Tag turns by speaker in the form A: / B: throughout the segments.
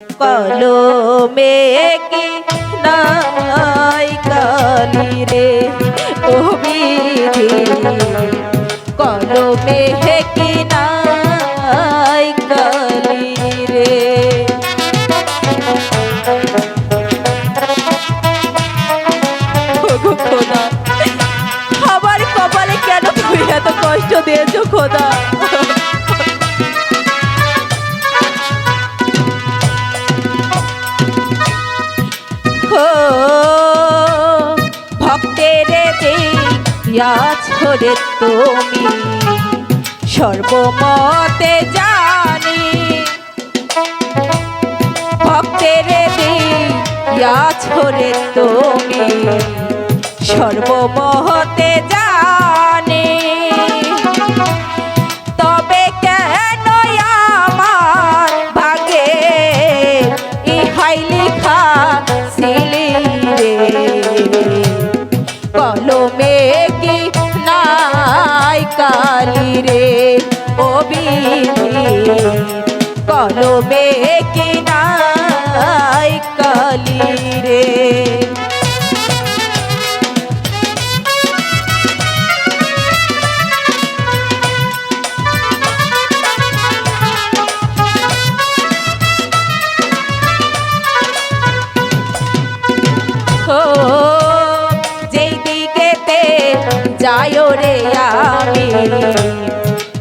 A: কলমে কি নাই কালি রে ও বিধি কলমে কি নাই কালি রে খোদা আমার কপালে কেন তুমি এত কষ্ট দিয়েছ খোদা দিয়া ছড়ে তুমি। সর্বমতে জানি, ভক্তের দিয়া ছড়ে তুমি। সর্বমহতে জানি, তবে কেন আমার ভাগে ইহাই লিখা সিলি রে? কলমে কালি রে ও কলমে কি কালী কালি রে? যায়ও রে আমি।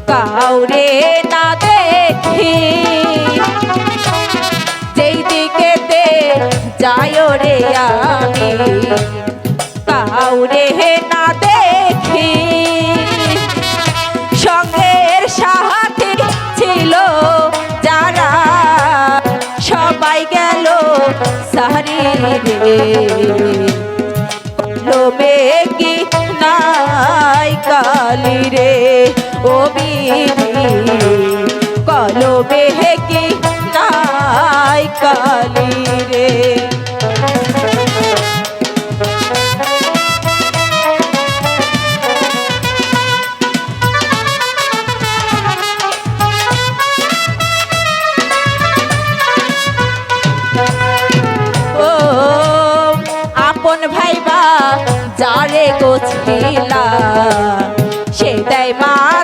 A: কাউরে না দেখি। যেই দিকেতে যায়ও রে আমি। কাউরে না দেখি। সঙ্গের সাথে ছিল যারা, সবাই গেল সাহারি রে কলমে কি নাই কালি রে? ভাইবা যারে গোছিলা মাথায়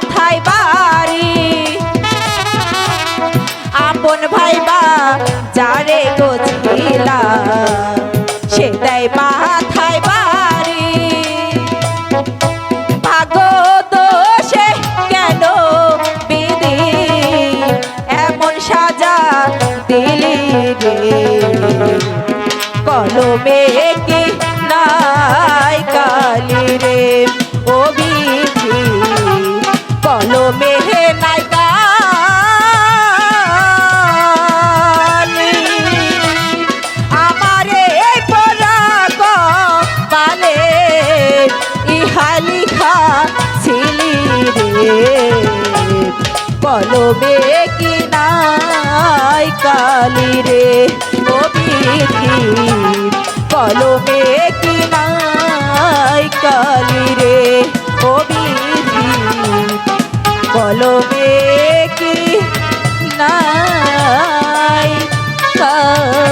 A: দেয় মাথায় বাড়ি ভাগ্য দোষে কেন বিধি? এমন সাজা দিলি রে। কলমে কি নাই কালি রে? ও বিধি, কলমে নাই চলবে বেকি নাই কালি রে কলমে বেকি নাই কালি রে অবিধি কলমে কি নাই কালি